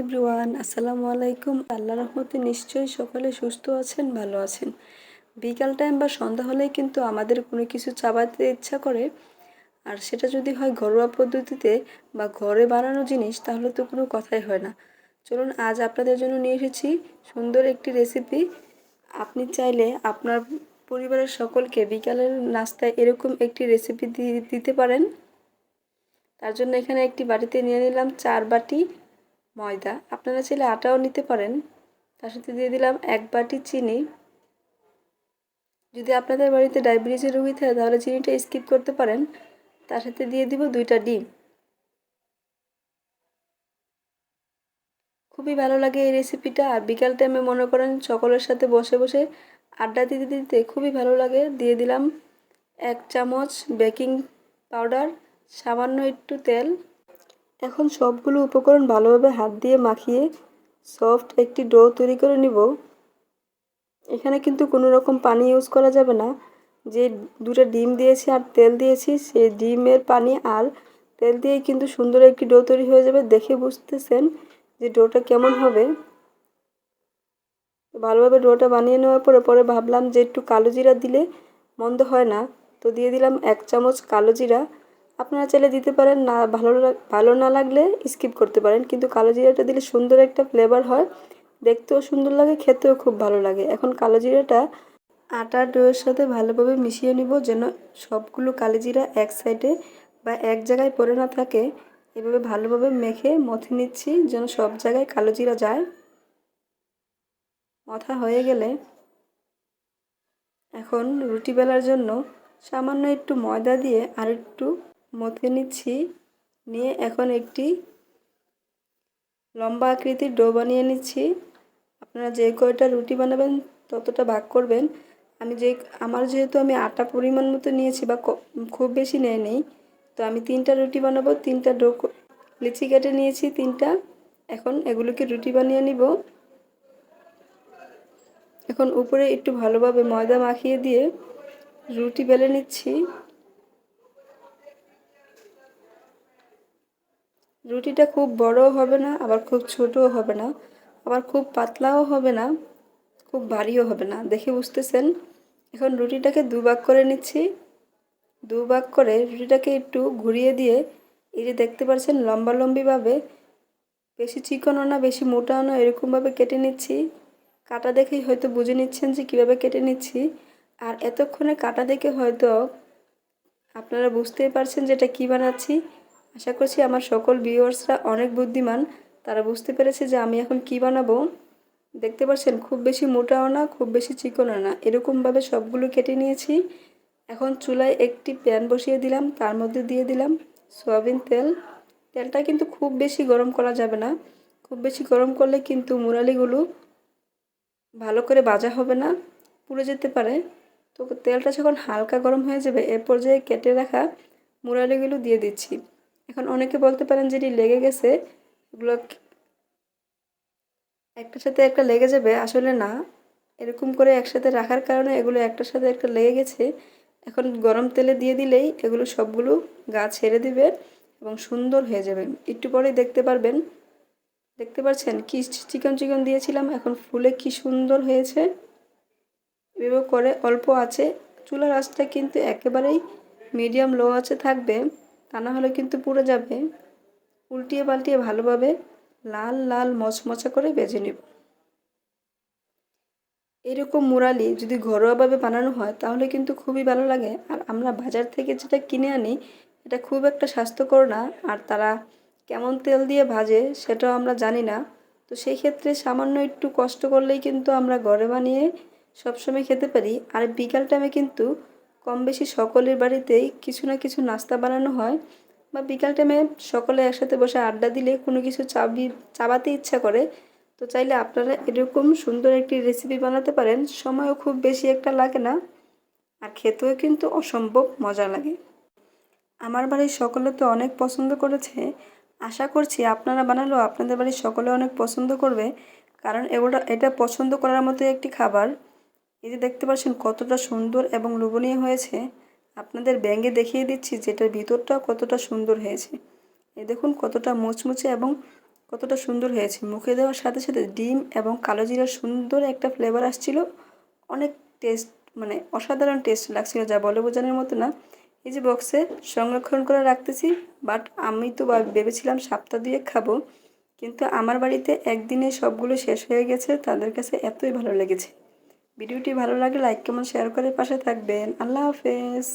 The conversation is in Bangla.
এভরিওয়ান, আসসালামু আলাইকুম। আল্লাহ রহমতে নিশ্চয়ই সকলে সুস্থ আছেন, ভালো আছেন। বিকাল টাইম বা সন্ধ্যা হলেই কিন্তু আমাদের কোনো কিছু চাবাতে ইচ্ছা করে। আর সেটা যদি হয় ঘরোয়া পদ্ধতিতে বা ঘরে বানানো জিনিস, তাহলে তো কোনো কথাই হয় না। চলুন, আজ আপনাদের জন্য নিয়ে এসেছি সুন্দর একটি রেসিপি আপনি চাইলে আপনার পরিবারের সকলকে বিকালের নাস্তায় এরকম একটি রেসিপি দিতে পারেন। তার জন্য এখানে একটি বাটিতে নিয়ে নিলাম চার বাটি ময়দা। আপনারা চাইলে আটাও নিতে পারেন। তার সাথে দিয়ে দিলাম এক বাটি চিনি। যদি আপনাদের বাড়িতে ডায়াবেটিসের রোগী থাকে, তাহলে চিনিটা স্কিপ করতে পারেন। তার সাথে দিয়ে দিব দুইটা ডিম। খুবই ভালো লাগে এই রেসিপিটা। আর বিকাল টাইমে মনে করেন সকলের সাথে বসে বসে আড্ডা দিতে দিতে খুবই ভালো লাগে। দিয়ে দিলাম এক চামচ বেকিং পাউডার, সামান্য একটু তেল। এখন সবগুলো উপকরণ ভালোভাবে হাত দিয়ে মাখিয়ে সফট একটি ডো তৈরি করে নিব। এখানে কিন্তু কোনো রকম পানি ইউজ করা যাবে না। যে দুটো ডিম দিয়েছি আর তেল দিয়েছি, সেই ডিমের পানি আর তেল দিয়ে কিন্তু সুন্দর একটি ডো তৈরি হয়ে যাবে। দেখে বুঝতেছেন যে ডোটা কেমন হবে। ভালোভাবে ডোটা বানিয়ে নেওয়ার পরে পরে ভাবলাম যে একটু কালো জিরা দিলে মন্দ হয় না। তো দিয়ে দিলাম এক চামচ কালো জিরা। আপনারা চাইলে দিতে পারেন, না ভালো ভালো না লাগলে স্কিপ করতে পারেন। কিন্তু কালো জিরাটা দিলে সুন্দর একটা ফ্লেভার হয়। দেখতেও সুন্দর লাগে, খেতেও খুব ভালো লাগে। এখন কালো জিরাটা আটা ডোয়ের সাথে ভালোভাবে মিশিয়ে নিব যেন সবগুলো কালো জিরা এক সাইডে বা এক জায়গায় পড়ে না থাকে। এভাবে ভালোভাবে মেখে মথে নিচ্ছি যেন সব জায়গায় কালো জিরা যায়। মথা হয়ে গেলে এখন রুটি বেলার জন্য সামান্য একটু ময়দা দিয়ে আর একটু মথে নিচ্ছি। নিয়ে এখন একটি লম্বা আকৃতির ডো বানিয়ে নিচ্ছি। আপনারা যে কয়টা রুটি বানাবেন, ততটা ভাগ করবেন। আমি যে, আমার যেহেতু আমি আটা পরিমাণ মতো নিয়েছি বা খুব বেশি নেয় নেই তো আমি তিনটা রুটি বানাবো, তিনটা ডো লিচি কেটে নিয়েছি তিনটা। এখন এগুলোকে রুটি বানিয়ে নিব। এখন উপরে একটু ভালোভাবে ময়দা মাখিয়ে দিয়ে রুটি বেলে নিচ্ছি। রুটিটা খুব বড়ও হবে না, আবার খুব ছোটও হবে না, আবার খুব পাতলাও হবে না, খুব ভারীও হবে না। দেখে বুঝতেছেন? এখন রুটিটাকে দুভাগ করে নিচ্ছি। দুভাগ করে রুটিটাকে একটু ঘুরিয়ে দিয়ে, এই যে দেখতে পাচ্ছেন, লম্বা লম্বিভাবে, বেশি চিকনও না, বেশি মোটাও না, এরকমভাবে কেটে নিচ্ছি। কাটা দেখেই হয়তো বুঝে নিচ্ছেন যে কীভাবে কেটে নিচ্ছি। আর এতক্ষণে কাটা দেখে হয়তো আপনারা বুঝতেই পারছেন যে এটা কী বানাচ্ছি। আশা করছি আমার সকল ভিউয়ার্সরা অনেক বুদ্ধিমান। তারা বুঝতে পেরেছে যে আমি এখন কি বানাবো। দেখতে পাচ্ছেন, খুব বেশি মোটাও না, খুব বেশি চিকনও না। এরকমভাবে সবগুলো কেটে নিয়েছি। এখন চুলায় একটি প্যান বসিয়ে দিলাম, তার মধ্যে দিয়ে দিলাম সয়াবিন তেল। তেলটা কিন্তু খুব বেশি গরম করা যাবে না। খুব বেশি গরম করলে কিন্তু মুরালিগুলো ভালো করে ভাজা হবে না, পুড়ে যেতে পারে। তো তেলটা যখন হালকা গরম হয়ে যাবে, এ পর্যায়ে কেটে রাখা মুরালিগুলো দিয়ে দিচ্ছি। এখন অনেকে বলতে পারেন যেটি লেগে গেছে। এগুলো একটার সাথে একটা লেগে যাবে, আসলে না। এরকম করে একসাথে রাখার কারণে এগুলো একটার সাথে একটা লেগে গেছে। এখন গরম তেলে দিয়ে দিলেই এগুলো সবগুলো গা ছেড়ে দিবে এবং সুন্দর হয়ে যাবে। একটু পরেই দেখতে পারবেন। দেখতে পাচ্ছেন কি চিকন চিকন দিয়েছিলাম, এখন ফুলে কি সুন্দর হয়েছে। এভাবে করে অল্প আছে। চুলার আঁচটা কিন্তু একেবারেই মিডিয়াম লো আছে থাকবে। তা না হলে কিন্তু পুড়ে যাবে। উল্টিয়ে পাল্টিয়ে ভালোভাবে লাল লাল মচমচা করে বেজে নেব। এরকম মুরালি যদি ঘরোয়াভাবে বানানো হয়, তাহলে কিন্তু খুবই ভালো লাগে। আর আমরা বাজার থেকে যেটা কিনে আনি, এটা খুব একটা স্বাস্থ্যকর না। আর তারা কেমন তেল দিয়ে ভাজে, সেটাও আমরা জানি না। তো সেই ক্ষেত্রে সামান্য একটু কষ্ট করলেই কিন্তু আমরা ঘরে বানিয়ে সবসময় খেতে পারি। আর বিকাল টাইমে কিন্তু কম বেশি সকলের বাড়িতেই কিছু না কিছু নাস্তা বানানো হয় বা বিকাল টাইমে সকলে একসাথে বসে আড্ডা দিলে কোনো কিছু চাবি, চাবাতে ইচ্ছা করে। তো চাইলে আপনারা এরকম সুন্দর একটি রেসিপি বানাতে পারেন, সময়ও খুব বেশি একটা লাগে না আর খেতেও কিন্তু অসম্ভব মজা লাগে। আমার বাড়ির সকলে তো অনেক পছন্দ করেছে। আশা করছি আপনারা বানালেও আপনাদের বাড়ির সকলে অনেক পছন্দ করবে, কারণ এগুলো, এটা পছন্দ করার মতো একটি খাবার। এই যে দেখতে পাচ্ছেন কতটা সুন্দর এবং লোভনীয় হয়েছে, আপনাদের ব্যাঙ্গে দেখিয়ে দিচ্ছি যেটার ভিতরটাও কতটা সুন্দর হয়েছে। এ দেখুন কতটা মুচমুচে এবং কতটা সুন্দর হয়েছে। মুখে দেওয়ার সাথে সাথে ডিম এবং কালো জিরার সুন্দর একটা ফ্লেভার আসছিল। অনেক টেস্ট মানে অসাধারণ টেস্ট লাগছিল, যা বলে বোঝানোর মতো না। এই যে বক্সে সংরক্ষণ করে রাখতেছি বাট আমি তো ভেবেছিলাম সপ্তাহ দিয়ে খাব, কিন্তু আমার বাড়িতে একদিনে সবগুলো শেষ হয়ে গেছে, তাদের কাছে এতই ভালো লেগেছে। ভিডিওটি ভালো লাগে লাইক কমেন্ট শেয়ার করে পাশে থাকবেন। আল্লাহ হাফেজ।